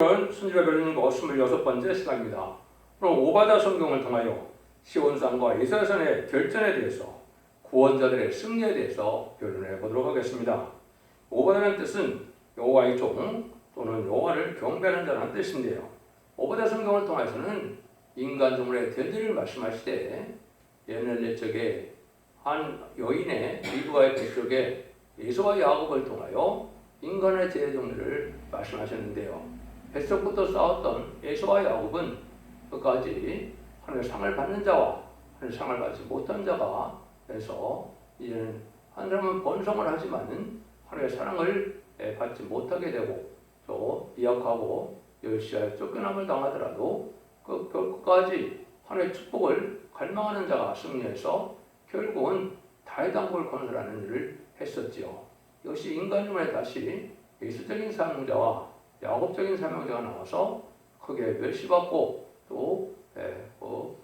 오늘은 순지가 별님과 26번째 시간입니다. 오늘 오바다 성경을 통하여 시온산과 이스라엘산의 결전에 대해서 구원자들의 승리에 대해서 변론해 보도록 하겠습니다. 오바다는 뜻은 여호와의 종 또는 여호와를 경배하는 자라는 뜻인데요. 오바다 성경을 통해서는 인간 종물의 대들을 말씀하시되 옛날 옛적에 한 여인의 리브가의 뱃속에 예수와 야곱을 통하여 인간의 죄의 종류를 말씀하셨는데요. 뱃속부터 싸웠던 에서와 야곱은 끝까지 하늘 상을 받는 자와 하늘 상을 받지 못한 자가 돼서 이제는 한 사람은 번성을 하지만은 하늘의 사랑을 예, 받지 못하게 되고 또 미약하고 열시하여 쫓겨남을 당하더라도 그 끝까지 하늘의 축복을 갈망하는 자가 승리해서 결국은 다이당골 건설하는 일을 했었지요. 이것이 인간중에 다시 예수적인 사명자와 야곱적인 사명자가 나와서 크게 멸시받고 또 예, 뭐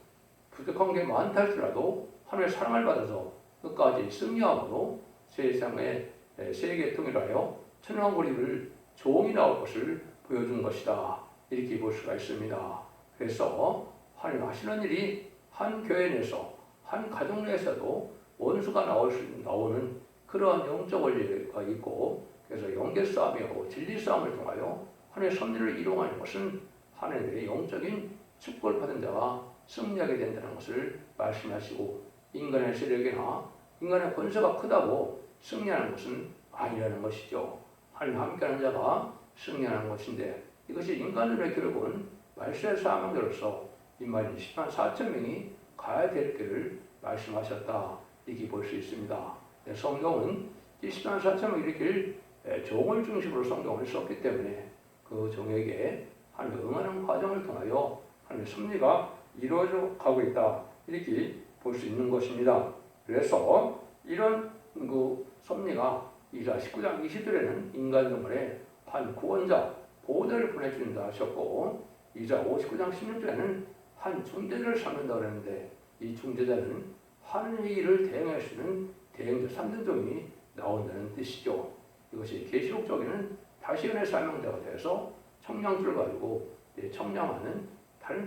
부족한 게 많다 할지라도 하늘의 사랑을 받아서 끝까지 승리함으로 세상의 예, 세계 통일하여 천왕고리를 종이 나올 것을 보여준 것이다 이렇게 볼 수가 있습니다. 그래서 하나님 하시는 일이 한 교회 내에서 한 가정 내에서도 원수가 나올 수 나오는 그러한 영적 원리가 있고 그래서 영계 싸움이고 진리 싸움을 통하여 하나님의 섭리를 이루어가는 것은 하나님의 영적인 축복을 받은 자가 승리하게 된다는 것을 말씀하시고 인간의 세력이나 인간의 권세가 크다고 승리하는 것은 아니라는 것이죠. 하나님 함께하는 자가 승리하는 것인데 이것이 인간들의 결국은 말세의 사명자로서 인마인 10만 4천 명이 가야 될 길을 말씀하셨다 이렇게 볼 수 있습니다. 네, 성경은 10만 4천 명 일으킬 종을 중심으로 성경을 썼기 때문에 그 종에게 하나님 응하는 과정을 통하여 하나님의 섭리가 이루어져 가고 있다 이렇게 볼 수 있는 것입니다. 그래서 이런 그 섭리가 이자 19장 20절에는 인간 정말에 한 구원자 보호자를 보내준다 하셨고 이자 59장 16절에는 한 중재자를 삼는다 그랬는데 이 중재자는 하는 일을 대행할 수 있는 대행자 3대종이 나온다는 뜻이죠. 이것이 계시록적에는 다시은의 사명자가 되어서 청량줄을 가지고 청량하는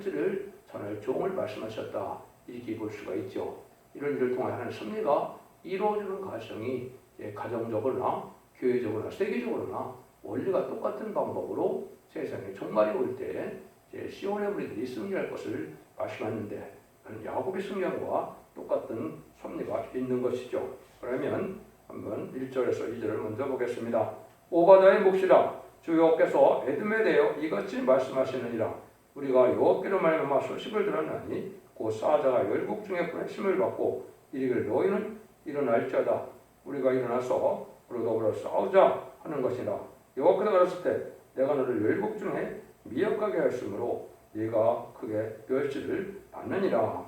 줄을 전할 종을 말씀하셨다 이렇게 볼 수가 있죠. 이런 일을 통해 하는 섭리가 이루어지는 과정이 가정적으로나 교회적으로나 세계적으로나 원리가 똑같은 방법으로 세상에 종말이 올 때 시온의 무리들이 승리할 것을 말씀하는데 야곱의 승리함과 똑같은 섭리가 있는 것이죠. 그러면 한번 1절에서 2절을 먼저 보겠습니다. 오바다의 몫이라. 주 여호께서 에돔에 대하여 이같이 말씀하시느니라. 우리가 여호께로 말미암아 소식을 들었나니 곧 사자가 열국 중에 보내심을 받고 이르기를 너희는 일어날지어다. 우리가 일어나서 우리 더불어 싸우자 하는 것이라. 여호께서 가르칠 때 내가 너를 열국 중에 미역하게 하였으므로 네가 크게 멸시를 받느니라.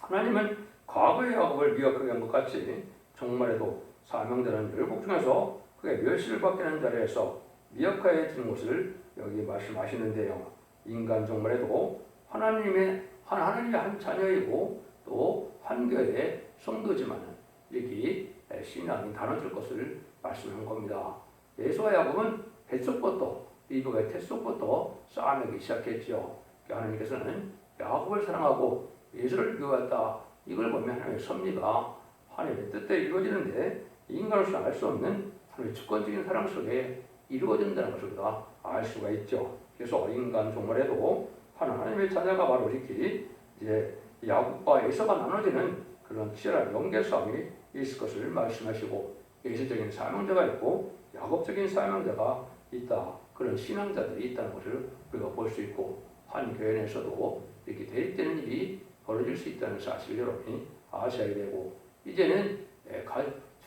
하나님은 과거의 야곱을 미역하게 한 것 같이 정말에도 사명자는 열국 중에서 크게 멸시를 받게 하는 자리에서 미역하에 든 것을 여기 말씀하시는데요. 인간 정말에도 하나님의 한 하나님의 한 자녀이고 또 한 교회의 성도지만은 여기 신앙이 나눠질 것을 말씀한 겁니다. 예수와 야곱은 뱃속부터 이브가 태속부터 싸움하기 시작했지요. 하나님께서는 야곱을 사랑하고 예수를 교했다. 이걸 보면 하나님의 섭리가 하나님의 뜻대로 이루어지는데 인간으로서 알 수 없는 하나님의 주권적인 사랑 속에 이루어진다는 것을 우리가 알 수가 있죠. 그래서 인간 종말에도 하나님의 자녀가 바로 이렇게 이제 야곱과 에서가 나눠지는 그런 치열한 연계 싸움이 있을 것을 말씀하시고 예수적인 사명자가 있고 야곱적인 사명자가 있다. 그런 신앙자들이 있다는 것을 우리가 볼 수 있고 한 교회 내에서도 이렇게 대립되는 일이 벌어질 수 있다는 사실을 여러분이 아셔야 되고 이제는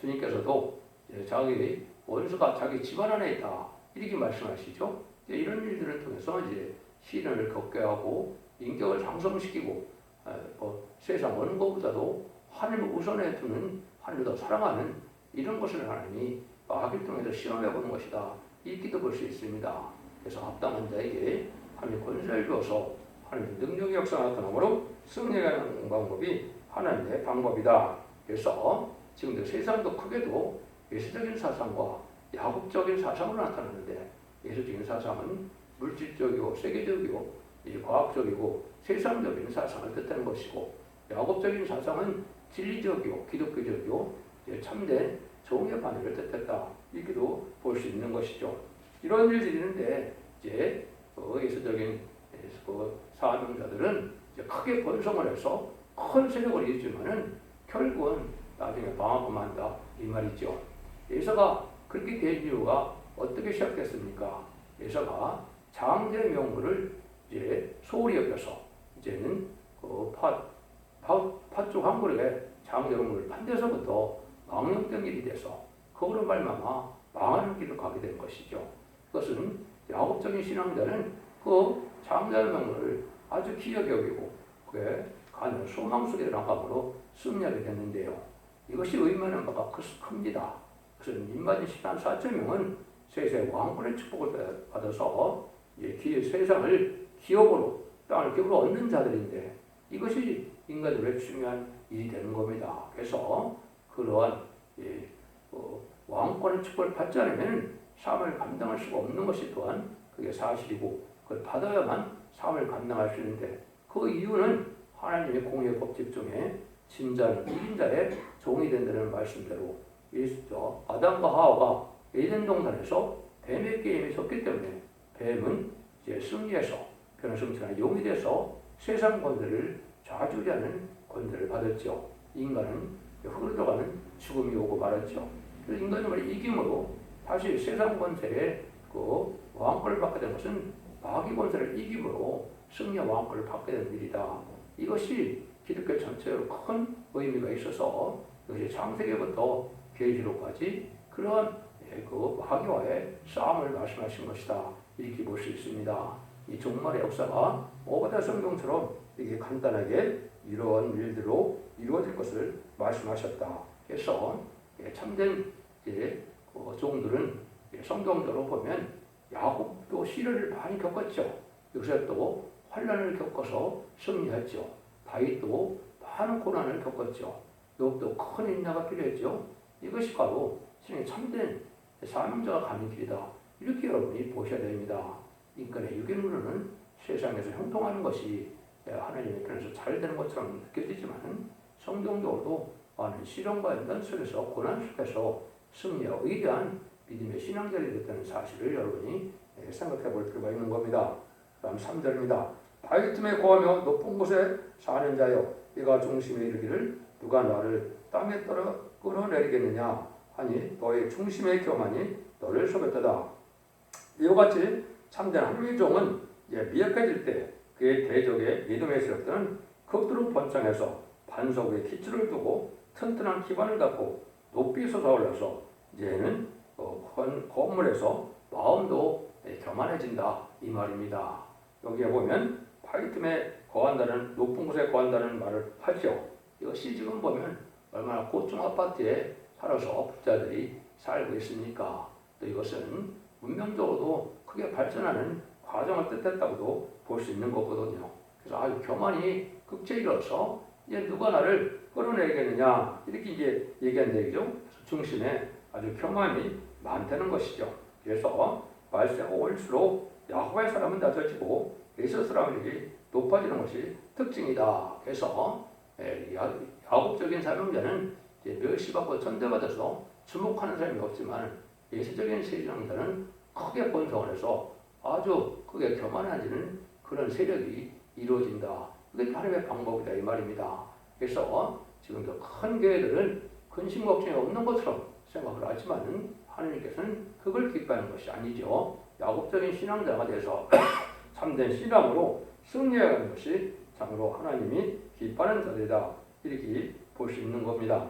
주님께서도 자기 원수가 자기 집안 안에 있다 이렇게 말씀하시죠. 이런 일들을 통해서 이제 시련을 겪게 하고 인격을 장성시키고 뭐 세상 어느 것보다도 하나님을 우선해 두는 하나님을 더 사랑하는 이런 것을 하나님이 마귀를 통해서 시험해 보는 것이다. 이기도 볼 수 있습니다. 그래서 합당한 자에게 하나님 권세를 주어서 하나님 능력의 역사가 나타나므로 승리하는 방법이 하나님의 방법이다. 그래서 지금도 세상도 크게도 예수적인 사상과 야곱적인 사상으로 나타나는데 예수적인 사상은 물질적이고 세계적이고 이 과학적이고 세상적인 사상을 뜻하는 것이고 야곱적인 사상은 진리적이고 기독교적이고 참된 종의 반열을 뜻했다 이렇게도 볼 수 있는 것이죠. 이런 일들이 있는데 이제 그 예수적인 그 사명자들은 크게 번성을 해서 큰 세력을 이루지만은 결국은 나중에 만다 이 말이죠. 예서가 그렇게 된 이유가 어떻게 시작됐습니까? 예서가 장제 명물을 이제 소홀히 여겨서 이제는 그 팥, 팥, 팥죽 한 그릇에 장제 명물을 판 데서부터 망령된 일이 돼서 그거로 말미암아 망하는 길을 가게 된 것이죠. 그것은 야곱적인 신앙자는 그 장자 명물을 아주 기억에 여기고 그게 가는 소망 속에 나감으로 승리하게 됐는데요. 이것이 의미하는 바가 크- 큽니다. 그래서 민간인 신앙 4.0은 세세 왕권의 축복을 받아서 이 기- 세상을 기업으로 땅을 기업으로 얻는 자들인데 이것이 인간들의 중요한 일이 되는 겁니다. 그래서 그러한 이, 어, 왕권의 축복을 받지 않으면 삶을 감당할 수가 없는 것이 또한 그게 사실이고 그걸 받아야만 삶을 감당할 수 있는데 그 이유는 하나님의 공의 법칙 중에 진자는 이긴 자의 종이 된다는 말씀대로 예수죠 아담과 하와가 에덴 동산에서 뱀의 게임에 졌기 때문에 뱀은 이제 승리해서 변화승천한 용이 돼서 세상 권세를 좌주하는 권세를 받았죠. 인간은 들어가는 죽음이 오고 말았죠. 그래서 말이 이김으로 다시 세상 권세의 그 왕권을 받게 된 것은 마귀 권세를 이김으로 승리와 왕권을 받게 된 일이다. 이것이 기독교 전체로 큰 의미가 있어서 이것이 창세기부터 계시록까지 그러한 예, 그 마귀와의 싸움을 말씀하신 것이다. 이렇게 볼 수 있습니다. 이 종말의 역사가 오바다 성경처럼 이게 간단하게 이러한 일들로 이루어질 것을 말씀하셨다. 그래서 예, 참된 이제 그 종들은 예, 성경대로 보면 야곱도 시련을 많이 겪었죠. 요새 또 환란을 겪어서 승리했죠. 다윗도 많은 고난을 겪었죠. 욥도 큰 인내가 필요했죠. 이것이 바로 신의 참된 사명자가 가는 길이다. 이렇게 여러분이 보셔야 됩니다. 인간의 유기물로는 세상에서 형통하는 것이 하나님의 편에서 잘 되는 것처럼 느껴지지만 성경적으로도 많은 시련과 연단 속에서 고난 속에서 승리와 위대한 믿음의 신앙자들이 됐다는 사실을 여러분이 생각해 볼 필요가 있는 겁니다. 다음 3절입니다. 바위 틈에 거하며 높은 곳에 사는 자여 네가 중심에 이르기를 누가 나를 땅에 떨어 끌어내리겠느냐 하니 너의 중심의 교만이 너를 속였다. 이와 같이 참된 하나님의 종은 미약해질 때 그의 대적의 믿음에 세웠던 극도로 번창해서 반석 위에 기초를 두고 튼튼한 기반을 갖고 높이 솟아올라서 이제는 어, 건- 건물에서 마음도 예, 교만해진다 이 말입니다. 여기에 보면 파이틈에 거한다는 높은 곳에 거한다는 말을 하죠. 이것이 지금 보면 얼마나 고층 아파트에 살아서 부자들이 살고 있습니까? 또 이것은 문명적으로도 크게 발전하는 과정을 뜻했다고도 볼 수 있는 거거든요. 그래서 아유 교만이 극제이로서 이제 누가 나를 끌어내겠느냐 이렇게 이제 얘기한 얘기죠. 중심에 아주 교만이 많다는 것이죠. 그래서 말세가 올수록 야곱의 사람은 낮아지고 에서 사람들이 높아지는 것이 특징이다. 그래서 예, 야- 야곱적인 사명자는 멸시받고 천대받아서 주목하는 사람이 없지만 예수적인 세상자는 크게 번성을 해서 아주 크게 교만해지는 그런 세력이 이루어진다. 그게 하나님의 방법이다 이 말입니다. 그래서 지금도 큰 교회들은 근심 걱정이 없는 것처럼 생각을 하지만 하나님께서는 그걸 기뻐하는 것이 아니죠. 야곱적인 신앙자가 돼서 참된 신앙으로 승리하는 것이 참으로 하나님이 기뻐하는 자들이다. 이렇게 볼 수 있는 겁니다.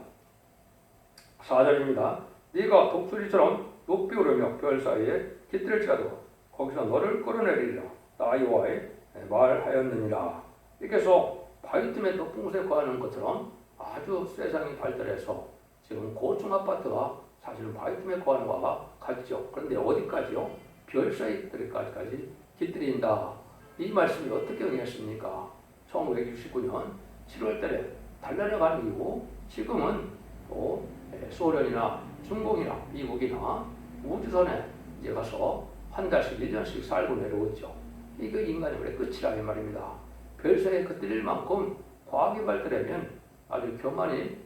4절입니다. 네가 독수리처럼 높이 오르며 별 사이에 깃들을지라도 거기서 너를 끌어내리리라. 나이와의 말하였느니라. 이렇게 해서 바위 틈에 곳에 거하는 것처럼 아주 세상이 발달해서 지금 고층 아파트가 사실은 바위 틈에 거하는 것과 같죠. 그런데 어디까지요? 별 사이들까지 깃들인다. 이 말씀이 어떻게 응했습니까? 1969년 7월 달에 달나라 간 이후 지금은 또 예, 소련이나 중국이나 미국이나 우주선에 이제 가서 한 달씩 1년씩 살고 내려오죠. 이거 인간의 원래 끝이라 이 말입니다. 별세에 흩뜨릴 만큼 과학이 발달하면 아주 교만이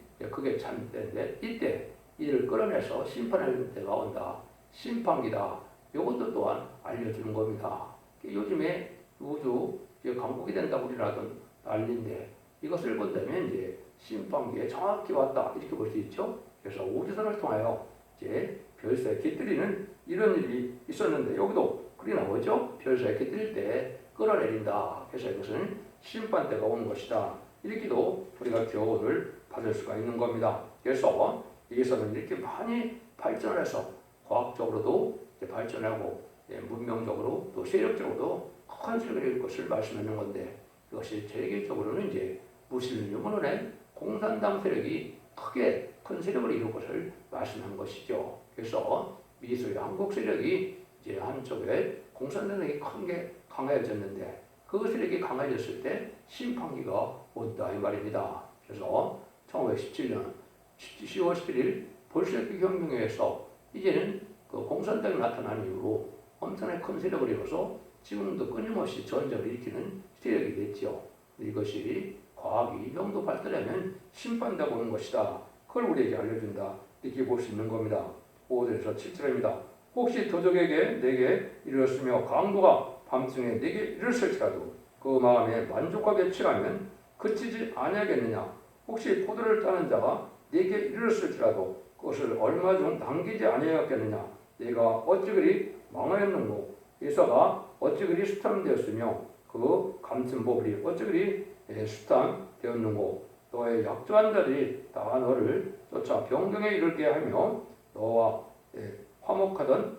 찬 때인데 이때 이를 끌어내서 심판할 때가 온다. 심판기다. 이것도 또한 알려주는 겁니다. 요즘에 우주 강국이 된다 우리라던 난리인데 이것을 본다면 이제 심판기에 정확히 왔다 이렇게 볼 수 있죠. 그래서 우주선을 통하여 이제 별사에 깃들이는 이런 일이 있었는데 여기도 그리 나오죠. 별사에 깃들일 때 끌어내린다. 그래서 이것은 심판 때가 오는 것이다. 이렇게도 우리가 교훈을 받을 수가 있는 겁니다. 그래서 여기서는 이렇게 많이 발전을 해서 과학적으로도 발전하고 예, 문명적으로 또 세력적으로도 큰 이룰 것을 말씀하는 건데 이것이 세계적으로는 이제 무슬림 유문론의 공산당 세력이 크게 큰 세력을 이룰 것을 말씀한 것이죠. 그래서 미소의 한국 세력이 이제 한쪽에 공산당이 큰게 강해졌는데 그 세력이 강해졌을 때 심판기가 온다 이 말입니다. 그래서 1917년 10월 11일 볼셰비키 혁명에 의해서 이제는 그 공산당이 나타난 이후로 엄청나게 큰 세력을 이뤄서 지금도 끊임없이 전쟁을 일으키는 세력이 됐죠. 이것이 과학이 이 정도 발달하면 심판되고 오는 것이다. 그걸 우리에게 알려준다. 이렇게 볼 수 있는 겁니다. 5절에서 7절입니다. 혹시 도적에게 내게 이르렀으며 강도가 밤중에 내게 이르렀을지라도 그 마음에 만족하게 취하면 그치지 아니하겠느냐. 혹시 포도를 따는 자가 내게 이르렀을지라도 그것을 얼마 중 남기지 아니하였겠느냐. 내가 어찌 그리 망하였는고 예서가 어찌 그리 수탐되었으며 그 감춘법이 어찌 그리 수탐되었는고 너의 약조한 자들이 다 너를 쫓아 병경에 이르게 하며 너와 화목하던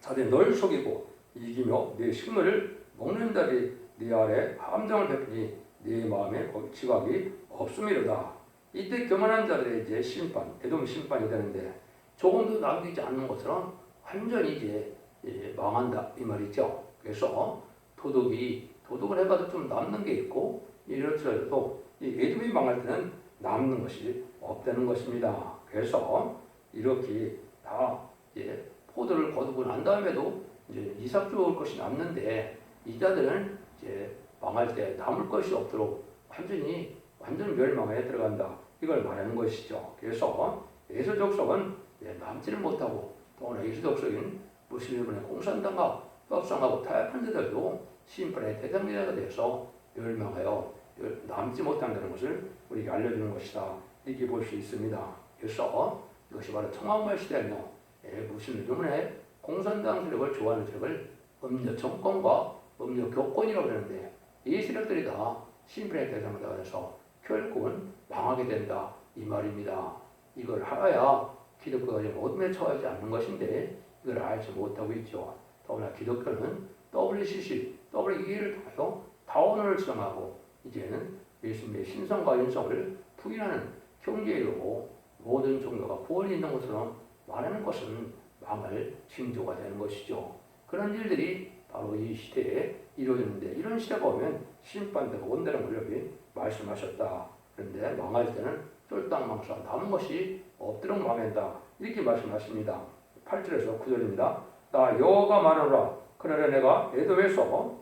자들이 널 속이고 이기며 내 식물을 먹는 자들이 네 아래 함정을 베푸니 네 마음에 지각이 없음이로다. 이때 교만한 자들의 이제 심판, 애돔 심판이 되는데 조금도 남기지 않는 것처럼 완전히 이제 예, 망한다 이 말이죠. 그래서 도덕이 도덕을 해봐도 좀 남는 게 있고 이렇더라도 이 애돔이 망할 때는 남는 것이 없다는 것입니다. 그래서 이렇게 다 이제 포도를 거두고 난 다음에도 이제 이삭 좋을 것이 남는데 이자들은 이제 망할 때 남을 것이 없도록 완전히 완전 멸망에 들어간다. 이걸 말하는 것이죠. 그래서 예수 족속은 남지를 못하고 또는 예수 족속인 무슬림의 공산당과 협상하고 타협한 자들도 심판의 대상자가 돼서 멸망하여 남지 못한다는 것을 우리에게 알려주는 것이다. 이렇게 볼 수 있습니다. 그래서 이것이 바로 청왕말 시대며 무슬림 유문의 공산당 세력을 좋아하는 세력을 음료 정권과 음료 교권이라고 하는데 이 세력들이 다 심판의 대상자가 돼서 결국은 망하게 된다 이 말입니다. 이걸 알아야 기독교가 어둠에 처하지 않는 것인데 이걸 알지 못하고 있죠. 더구나 기독교는 WCC, WE를 통해서 다원을 주장하고 이제는 예수님의 신성과 인성을 부인하는 경제이고 모든 종교가 구원이 있는 것처럼 말하는 것은 망할 징조가 되는 것이죠. 그런 일들이 바로 이 시대에 이루어졌는데 이런 시대가 오면 심판대가 온다는 걸 여기 말씀하셨다. 그런데 망할 때는 쫄딱망사 남은 것이 없도록 망한다. 이렇게 말씀하십니다. 8절에서 9절입니다. 나 여호와가 말하노라. 그러나 내가 에도에서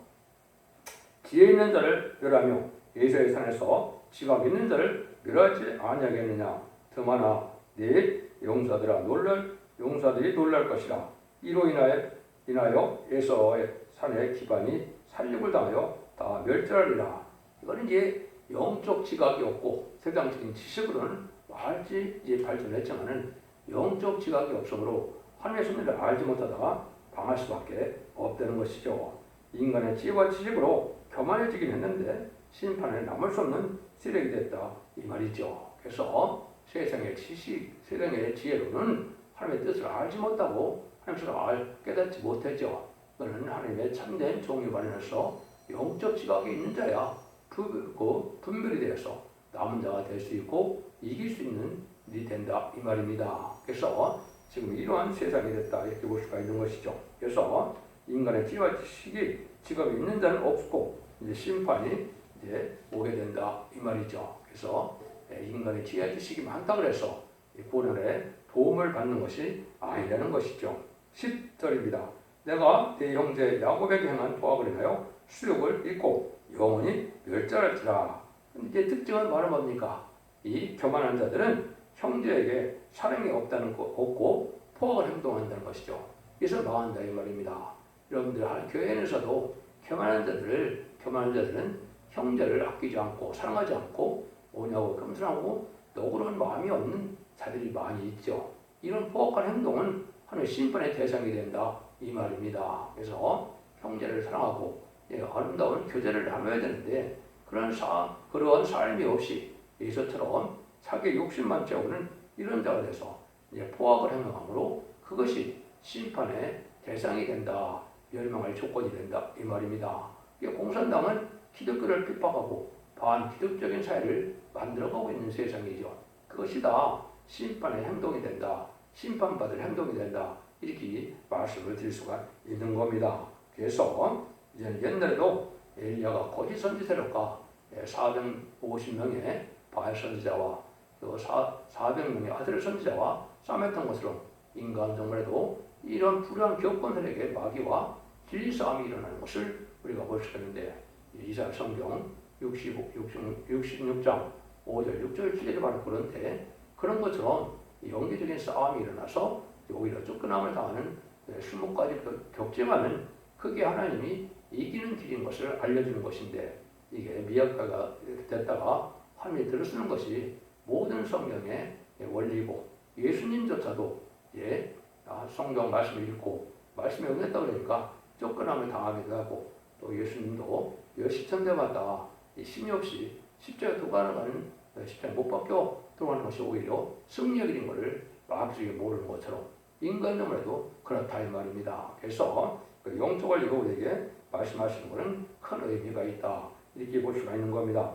뒤에 있는 자를 멸하며 예수의 산에서 지각 있는 자를 멸하지 아니하겠느냐. 더마나 네 용사들아 놀랄 용사들이 놀랄 것이라. 이로 인하여 인하여 에서의 산의 기반이 살육을 당하여 다 멸절하리라. 이거는 이제 영적 지각이 없고 세상적인 지식으로는 알지 이제 발전했지만은 영적 지각이 없으므로 하나님의 섭리를 알지 못하다가 방할 수밖에 없다는 것이죠. 인간의 지혜와 지식으로 교만해지긴 했는데 심판에 남을 수 없는 쓰레기 됐다 이 말이죠. 그래서 세상의 지식, 세상의 지혜로는 하나님의 뜻을 알지 못하고 하나님의 뜻을 알, 깨닫지 못했죠. 너는 하나님의 참된 종이 관련해서 영적 지각이 있는 자야. 그 분별이 되어서 남은 자가 될 수 있고 이길 수 있는 일이 된다 이 말입니다. 그래서 지금 이러한 세상이 됐다 이렇게 볼 수가 있는 것이죠. 그래서 인간의 지혜와 지식이 직업이 있는 자는 없고 이제 심판이 이제 오게 된다 이 말이죠. 그래서 인간의 지혜와 지식이 많다 그래서 구원에 도움을 받는 것이 아니라는 것이죠. 10절입니다. 내가 내 형제 야곱에게 행한 포악을 인하여 수욕을 잊고 영원히 멸절할지라. 이게 특징은 바로 뭡니까? 이 교만한 자들은 형제에게 사랑이 없다는 거 없고 포악을 행동한다는 것이죠. 그래서 망한다 이 말입니다. 여러분들 한 교회에서도 교만한 자들을 교만한 자들은 형제를 아끼지 않고 사랑하지 않고 오냐고 겸손하고 너그러운 마음이 없는 자들이 많이 있죠. 이런 포악한 행동은 하나의 심판의 대상이 된다 이 말입니다. 그래서 형제를 사랑하고 예, 아름다운 교제를 나눠야 되는데 그런 사 그러한 삶이 없이 예수처럼 자기 욕심만 채우는 이런 자가 돼서 이제 포악을 행함으로 그것이 심판의 대상이 된다 멸망할 조건이 된다 이 말입니다. 공산당은 기독교를 핍박하고 반기독적인 사회를 만들어가고 있는 세상이죠. 그것이 다 심판의 행동이 된다. 심판받을 행동이 된다. 이렇게 말씀을 드릴 수가 있는 겁니다. 그래서 옛날에도 엘리야가 거짓 선지 세력과 450명의 바알 선지자와 또 400명의 아들 선지자와 싸맸던 것처럼 인간 정말에도 이런 교권 세력의 마귀와 진리 싸움이 일어나는 것을 우리가 볼 수 있는데 이사야 성경 65, 60, 66장 5절, 6절, 7절이 바로 그런데 그런 것처럼 영계적인 싸움이 일어나서 오히려 쫓겨남을 당하는 수목까지 격쟁하는 그게 하나님이 이기는 길인 것을 알려주는 것인데 이게 미약화가 됐다가 하나님이 들어쓰는 것이 모든 성경의 원리고 예수님조차도 예, 아, 성경 말씀을 읽고 말씀에 응했다 그러니까 쫓겨남을 당하기도 하고 또 예수님도 여시천 때마다 심이 없이 십자가 도가는 십자가 못 박혀 들어가는 것이 오히려 승리의 길인 것을 마음속에 모르는 것처럼 인간적으로도 그렇다 이 말입니다. 그래서 그 영적을 이거 우리에게 말씀하시는 것은 큰 의미가 있다. 이렇게 볼 수가 있는 겁니다.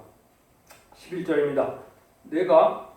11절입니다. 내가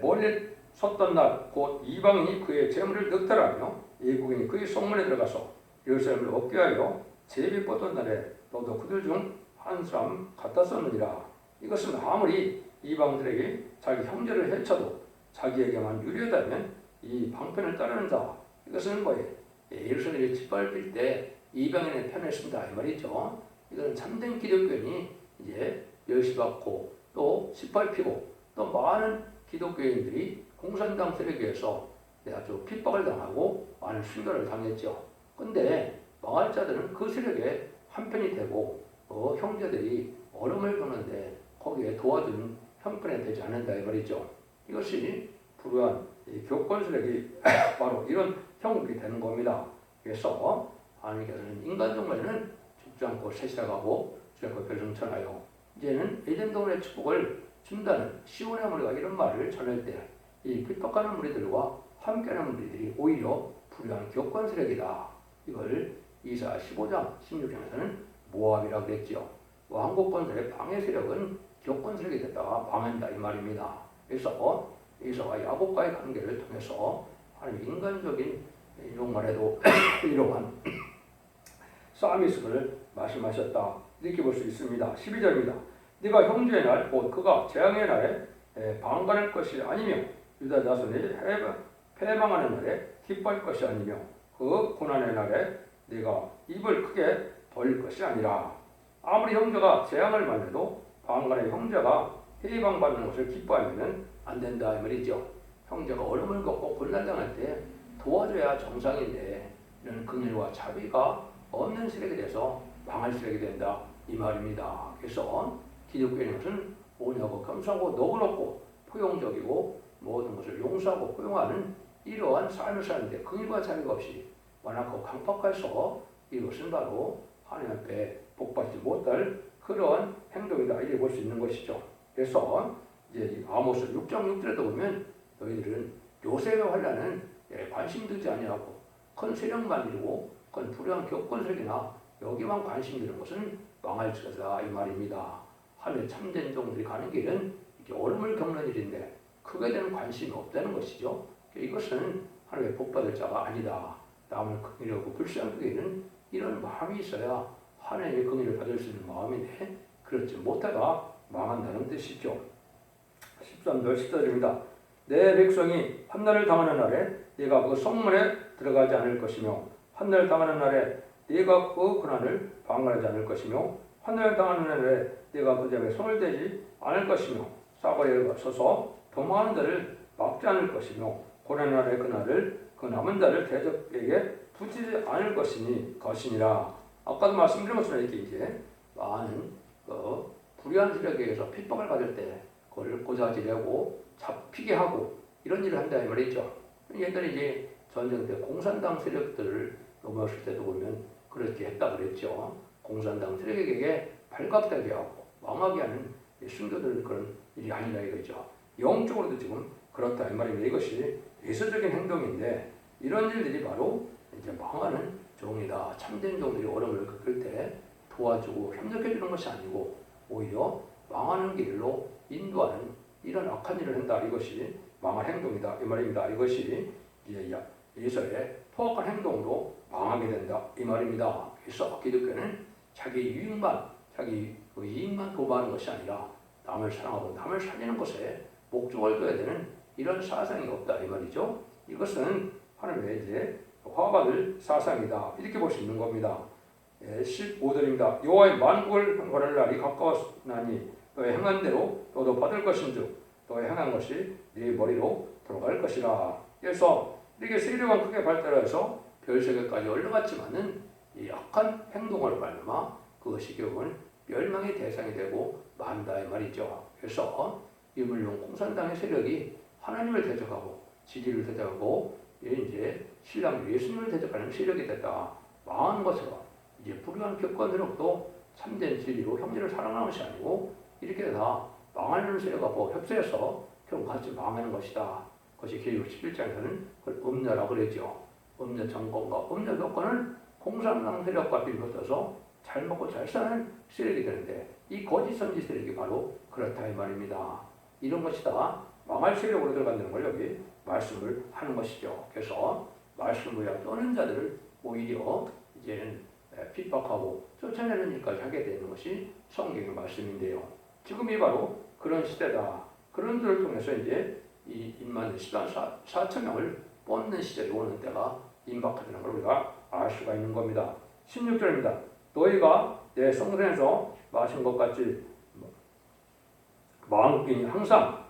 멀리 섰던 날 곧 이방인이 그의 재물을 늑탈하며 예국인이 그의 성문에 들어가서 예루살렘을 얻게 하여 제비 뻗던 날에 너도 그들 중 한 사람 같았었느니라. 이것은 아무리 이방들에게 자기 형제를 해쳐도 자기에게만 유리하다면 이 방편을 따르는 자 이것은 뭐예요? 예루살렘이 짓밟힐 때 이방인의 편을 쓴다 이 말이죠. 이건 참된 기독교인이 이제 멸시받고 또 짓밟히고 또 많은 기독교인들이 공산당 세력에 의해서 아주 핍박을 당하고 많은 순교를 당했죠. 근데 망할 자들은 그 세력의 한편이 되고 어, 형제들이 얼음을 거는데 거기에 도와주는 형편이 되지 않는다 이 말이죠. 이것이 불우한 교권 세력이 바로 이런 형국이 되는 겁니다. 그래서 하나님께서는 인간 정말에는 죽지 않고 세시하고 주야고 별성천하여 이제는 에덴 동의 축복을 준다는 시온의 무리가 이런 말을 전할 때 이 핍박하는 무리들과 함께하는 무리들이 오히려 불우한 교권 세력이다. 이걸 이사 15장 16장에서는 모압이라고 그랬죠. 뭐 한국 건설의 방해 세력은 교권 세력이 됐다가 망한다 이 말입니다. 그래서 이사와 야곱과의 관계를 통해서 하나님 인간적인 이용말에도 이러한 싸움이 있음을 말씀하셨다. 이렇게 볼 수 있습니다. 12절입니다. 네가 형제의 날, 곧 그가 재앙의 날에 방관할 것이 아니며 유다 자손이 패망하는 날에 기뻐할 것이 아니며 그 고난의 날에 네가 입을 크게 벌릴 것이 아니라 아무리 형제가 재앙을 만나도 방관의 형제가 해방받는 것을 기뻐하면 안 된다 이 말이죠. 형제가 얼음을 겪고 곤란당할 때 도와줘야 정상인데 이런 긍휼과 자비가 없는 세력이 돼서 망할 세력이 된다 이 말입니다. 그래서 기독교인 것은 오냐고 겸손하고 너그럽고 포용적이고 모든 것을 용서하고 포용하는 이러한 삶을 사는데 긍휼과 자비가 없이 완악하고 강팍해서 이것은 바로 하나님 앞에 복받지 못할 그러한 행동이다 이렇게 볼 수 있는 것이죠. 그래서 이제 아모스 6장 6절에도 보면 너희들은 요셉의 환란은 예, 관심 두지 아니하고 큰 세력만 이루고 큰 불행한 교권색이나 여기만 관심 두는 것은 망할 것이다 이 말입니다. 하늘 참된 종들이 가는 길은 이렇게 얼음을 겪는 일인데 크게 되는 관심이 없다는 것이죠. 이것은 하나님의 복받을 자가 아니다. 남을 긍휼하고 불쌍히 여기는 이런 마음이 있어야 하나님의 긍휼을 받을 수 있는 마음인데 그렇지 못하다 망한다는 뜻이죠. 13절 14절입니다. 내 백성이 환난을 당하는 날에 네가 그 성문에 들어가지 않을 것이며 환난을 당하는 날에 네가 그 고난을 방관하지 않을 것이며 환난을 당하는 날에 그 점에 손을 대지 않을 것이며 사거리에 서서 도망하는 자를 막지 않을 것이며 고난 날에 그날을 그 남은 자를 대적에게 붙이지 않을 것이니 것이니라 아까도 말씀드린 것처럼 이렇게 이제 많은 그 불의한 세력에 의해서 핍박을 받을 때 그걸 고사지려고 잡히게 하고 이런 일을 한다 이 말이죠. 옛날에 이제 전쟁 때 공산당 세력들을 넘어왔을 때도 보면 그렇게 했다 그랬죠. 공산당 세력에게 발각되게 하고 망하게 하는 순교들 그런 일이 아니라 이거죠. 영적으로도 지금 그렇다 이 말입니다. 이것이 예술적인 행동인데 이런 일들이 바로 이제 망하는 종이다. 참된 종들이 어려움을 겪을 때 도와주고 협력해 주는 것이 아니고 오히려 망하는 길로 인도하는 이런 악한 일을 한다. 이것이 망할 행동이다. 이 말입니다. 이것이 예서의 포악한 행동으로 망하게 된다. 이 말입니다. 그래서 기독교는 자기 유익만, 자기 그 이익만 도모하는 것이 아니라 남을 사랑하고 남을 살리는 것에 목적을 둬야 되는 이런 사상이 없다. 이 말이죠. 이것은 하나님의 이제 화받을 사상이다. 이렇게 볼 수 있는 겁니다. 예, 15절입니다. 여호와의 만국을 흥건할 날이 가까웠나니 너의 행한 대로 너도 받을 것인즉 너의 행한 것이 네 머리로 돌아갈 것이라. 그래서 이렇게 세력은 크게 발달해서 별세계까지 올라갔지만은 이 악한 행동을 말미암아 그것이 결국은 멸망의 대상이 되고 만다 이 말이죠. 그래서 이물용 공산당의 세력이 하나님을 대적하고 지지를 대적하고 이제 신랑 예수님을 대적하는 세력이 됐다. 망한 것으로 이제 불의한 격관들로도 참된 진리로 형제를 사랑하는 것이 아니고 이렇게 다 망하는 세력하고 협세해서 결국 같이 망하는 것이다. 그것이 계율 11장에서는 그걸 음녀라고 그랬죠. 음녀 정권과 음녀 교권은 공산당 세력과 비롯해서 잘 먹고 잘 사는 세력이 되는데 이 거짓 선지 세력이 바로 그렇다 이 말입니다. 이런 것이 다 망할 세력으로 들어간다는 걸 여기 말씀을 하는 것이죠. 그래서 말씀을 떠는 자들을 오히려 이제는 핍박하고 쫓아내는 일까지 하게 되는 것이 성경의 말씀인데요. 지금이 바로 그런 시대다. 그런 들을 통해서 이제 이 인만 시간 4천 명을 뽑는 시절이 오는 때가 임박하다는 걸 우리가 알 수가 있는 겁니다. 16절입니다. 너희가 내 성전에서 마신 것 같이 마음이 항상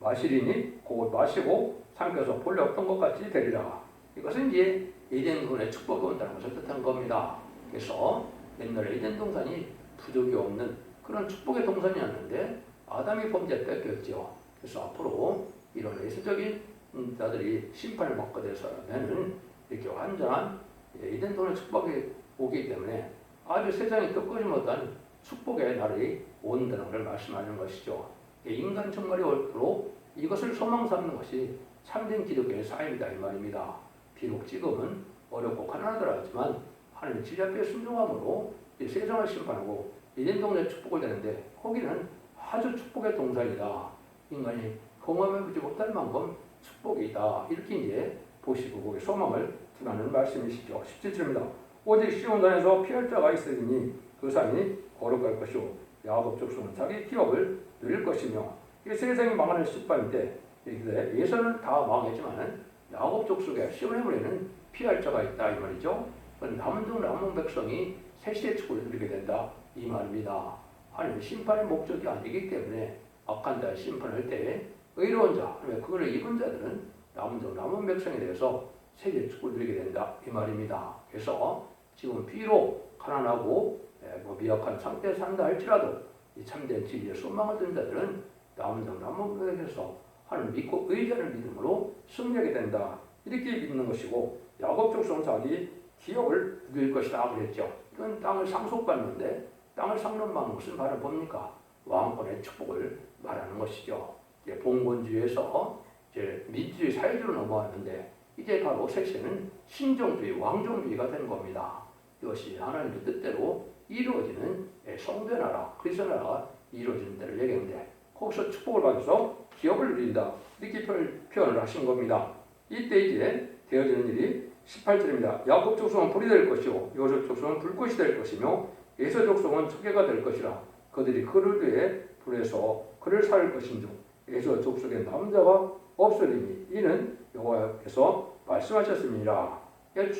마시리니 곧 마시고 삼켜서 본래 없던 것 같이 되리라. 이것은 이제 에덴군의 축복이 온다는 것을 뜻한 겁니다. 그래서 옛날에 에덴 동산이 부족이 없는 그런 축복의 동산이었는데 아담이 범죄 뺏겼죠. 그래서 앞으로 이런 예수적인 자들이 심판을 받게 돼서는 이렇게 완전한 에덴 동의 축복이 오기 때문에 아주 세상이 겪어지 못한 축복의 날이 온다는 걸 말씀하는 것이죠. 인간 정말이 올수록 이것을 소망 삼는 것이 참된 기독교의 삶이다 이 말입니다. 비록 지금은 어렵고 가난하더라지만 하나님 질 앞에 순종함으로 이 세상을 심판하고 이된 동네 축복을 되는데 거기는 아주 축복의 동산이다. 인간이 경험해보지 못할 만큼 축복이 있다. 이렇게 이제 보시고 거기 소망을 두라는 말씀이시죠. 17절입니다. 오직 시온 산에서 피할 자가 있으니 그 산이 거룩할 것이요 야곱 족속은 자기 기업을 누릴 것이며 이 세상이 망하는 시반인데 예서는 다 망했지만은 야곱 족속에 시온에물에는 피할 자가 있다 이 말이죠. 남은 중 남은 백성이 세시의 축복을 누리게 된다 이 말입니다. 하나님 심판의 목적이 아니기 때문에 악한 자 심판할 때 의로운 자, 그거를 입은 자들은 남은 중 남은 백성에 대해서 세계 축복을 누리게 된다 이 말입니다. 그래서 지금 비록 가난하고 뭐 미약한 상태에 산다 할지라도 이 참된 진리에 소망을 둔 자들은 남은 중 남은 백성에서 하나님 믿고 의자를 믿음으로 승리하게 된다. 이렇게 믿는 것이고 야곱 자기 기업을 누릴 것이다 그랬죠. 이건 땅을 상속받는데 땅을 상속받는 것은 바로 뭡니까? 왕권의 축복을 말하는 것이죠. 이제 봉건주의에서 이제 민주주의 사회주로 넘어왔는데 이제 바로 섹시는 신종주의, 왕종주의가 된 겁니다. 이것이 하나님의 뜻대로 이루어지는 성대 나라, 그리스도 나라가 이루어지는 데를 얘기하는데 거기서 축복을 받아서 기업을 누린다. 이렇게 표현을 하신 겁니다. 이때 이제 되어지는 일이 18절입니다. 야곱 족속은 불이 될 것이요 요셉 족속은 불꽃이 될 것이며 예서 족속은 초계가 될 것이라 그들이 그를 위해 불에서 그를 살 것인즉 예서 족속에 남자가 없으리니 이는 여호와께서 말씀하셨습니다.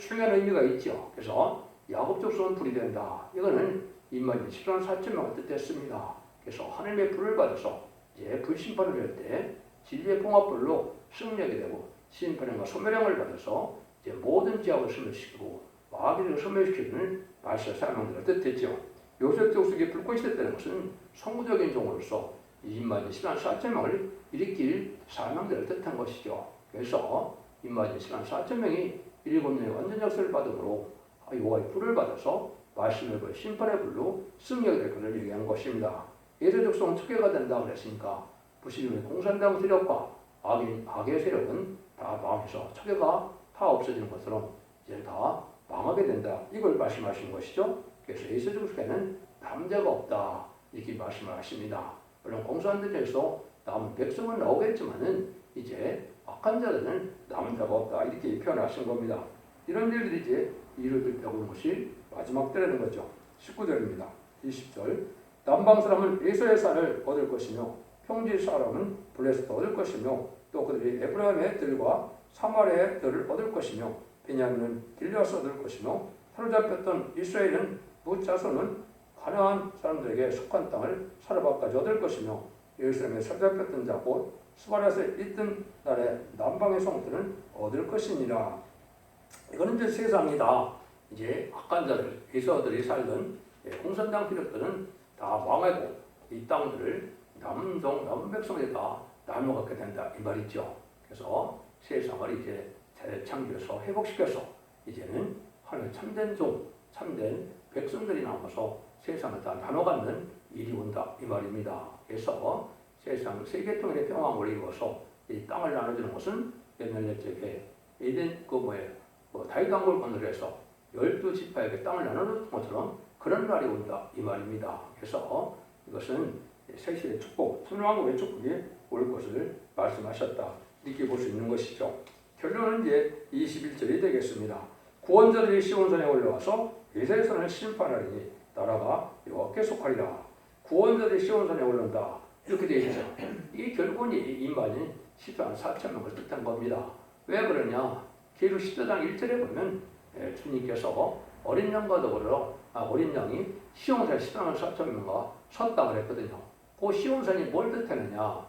중요한 의미가 있죠. 그래서 야곱 족속은 불이 된다. 이거는 인마디 14만 4천 명을 뜻했습니다. 그래서 하나님의 불을 받아서 이제 불심판을 할 때 진리의 봉합불로 승리하게 되고 심판과 소멸형을 받아서 이제 모든 지역을 소멸시키고 마귀를 소멸시키는 말세 사명들을 뜻했죠. 요셉 족속이 불꽃이 됐다는 것은 성부적인 종으로서 2 인마디 14만 4천 명을 일으킬 사명들을 뜻한 것이죠. 그래서 인마디 14만 4천 명이 일곱 년의 완전 역사를 받음으로 여호와의 불을 받아서 말씀을 그 심판의 불로 승리하게 될 것을 얘기한 것입니다. 예수 족속은 특혜가 된다 그랬으니까 부시림의 공산당 세력과 악의, 악의 세력은 다 망해서 척회가 다 없어지는 것처럼 이제 다 망하게 된다. 이걸 말씀하신 것이죠. 그래서 예수 족속에는 남자가 없다. 이렇게 말씀을 하십니다. 물론 공산당에서 남은 백성은 나오겠지만은 이제 악한 자들은 남은 자가 없다. 이렇게 표현하신 겁니다. 이런 일들이 이제 이루어졌다고 하는 것이 마지막 때라는 거죠. 19절입니다. 20절 남방 사람은 에서의 쌀을 얻을 것이며 평지 사람은 블레셋 얻을 것이며 또 그들이 에브라임의 들과 사마리아의 들을 얻을 것이며 베냐민은 길리앗 얻을 것이며 사로잡혔던 이스라엘은 무자손은 가나안 사람들에게 속한 땅을 사르바까지 얻을 것이며 예루살렘에 사로잡혔던 자곧 스바랴에 있던 날에 남방의 성들은 얻을 것이니라. 이거는 이제 세상이다. 이제 악한 자들, 이스라엘들이 살던 예, 공산당 세력들은 다 망하고 이 땅들을 남동 남 백성에 다 나눠 갖게 된다 이 말이죠. 그래서 세상을 이제 재창조해서 회복시켜서 이제는 하나님 참된 종, 참된 백성들이 나와서 세상을 다 나눠 갖는 일이 온다 이 말입니다. 그래서 세상 세계 통일의 평화를 이루어서 이 땅을 나눠주는 것은 옛날 옛적에 에덴 그 뭐에 뭐 다윗왕국을 건설해서 열두 지파에게 땅을 나눠줬던 것처럼 그런 날이 온다 이 말입니다. 그래서 이것은 세시의 축복, 천왕국의 축복이 올 것을 말씀하셨다 이렇게 볼 수 있는 것이죠. 결론은 이제 21절이 되겠습니다. 구원자들이 시온산에 올라와서 예세선을 심판하리니 나라가 여호와께 속하리라. 구원자들이 시온산에 올라온다 이렇게 되어 있죠. 이 결국은 인반인 14만 4천 명을 뜻한 겁니다. 왜 그러냐? 계속 14장 1절에 보면 예, 주님께서 어린 양과 더불어 아, 어린 양이 시온산 14만 4천 명과 섰다 그랬거든요. 그 시온산이 뭘 뜻하느냐?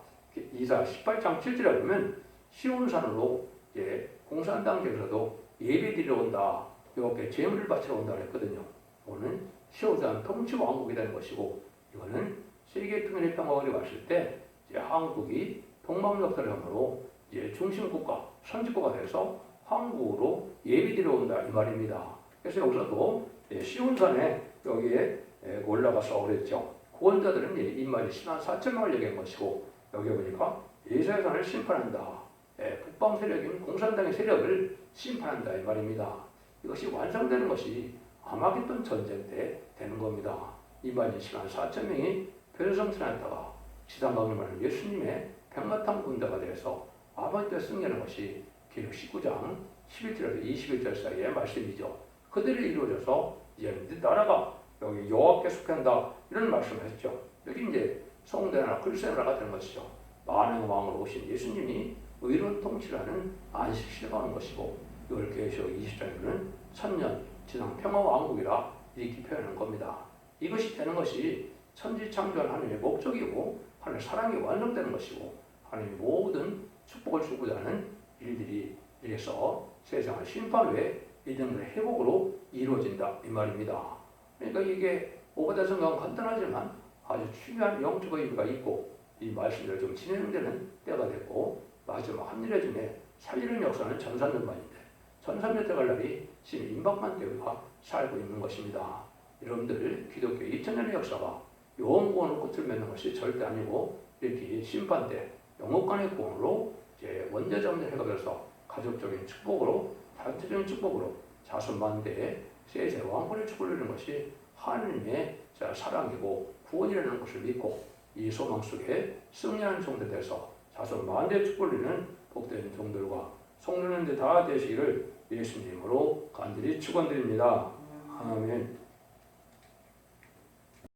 이사 18장 7절에 보면 시온산으로 이제 공산당에서도 예배드리러 온다. 이렇게 재물을 바치러 온다 그랬거든요. 오늘 시온산 통치 왕국이 되는 것이고 이거는 세계 통일의 평화를 왔을 때 이제 한국이 동방 역사를 함으로 이제 중심 국가, 선진국가 돼서 한국으로 예비드려 온다 이 말입니다. 그래서 여기서도 예, 시온산에 여기에 예, 올라가서 그랬죠. 구원자들은 인마리 10만 4천 명을 얘기한 것이고 여기 보니까 예사산을 심판한다. 예, 북방 세력인 공산당의 세력을 심판한다 이 말입니다. 이것이 완성되는 것이 아마겟돈 전쟁 때 되는 겁니다. 인마리 10만 4천 명이 별성천했다가 지상 강림하는 예수님의 백마탄 군대가 돼서 아마겟 승리하는 것이 기록 19장 11절에서 21절 사이의 말씀이죠. 그들이 이루어져서 이제 나라가 여기 여호와께 속한다 이런 말씀을 했죠. 여기 이제 성대나 글쎄나라가 되는 것이죠. 만왕의 왕으로 오신 예수님이 의로운 통치라는 안식시가 오는 것이고 이걸 계시록 20장에는 천년 지상 평화 왕국이라 이렇게 표현한 겁니다. 이것이 되는 것이 천지 창조한 하나님의 목적이고 하나님의 사랑이 완성되는 것이고 하나님의 모든 축복을 주고자 하는 일들이 이래서 세상을 심판 후에 이등의 회복으로 이루어진다 이 말입니다. 그러니까 이게 오바다 성경 간단하지만 아주 중요한 영적 의미가 있고 이 말씀을 좀 진행되는 때가 됐고 마지막 한일의 중에 살리는 역사는 전산전반인데 전산전 때갈 날이 임박만 때가 살고 있는 것입니다. 여러분들 기독교 2000년의 역사가 영원구원을 끝을 맺는 것이 절대 아니고 이렇게 심판 때 영업간의 구원으로 이제 원죄점을 해가면서 가족적인 축복으로 단체적인 축복으로 자손만대에 세세 왕권의 축복을 누리는 것이 하나님의 사랑이고 구원이라는 것을 믿고 이 소망 속에 승리하는 종들 돼서 자손 만대 축복을 누리는 복된 종들과 성도님들 다 되시기를 예수님으로 간절히 축원드립니다. 아멘.